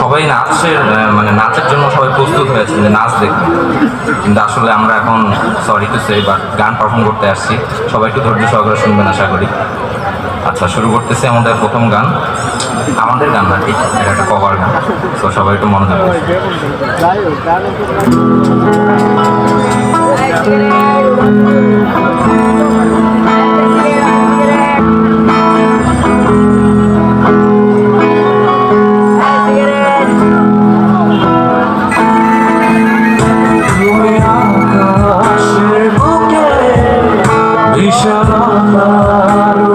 সবাই নাচের মানে নাচের জন্য সবাই প্রস্তুত হয়েছে যে নাচ দেখবে। কিন্তু আসলে আমরা এখন সরি টু সে বা গান পারফর্ম করতে আসছি। সবাই একটু ধৈর্য সহকারে শুনবেন আশা করি। আচ্ছা শুরু করতেছি আমাদের প্রথম গান। আমাদের গান না ঠিক এটা একটা কভার গান। তো সবাই একটু মনোযোগ শামারু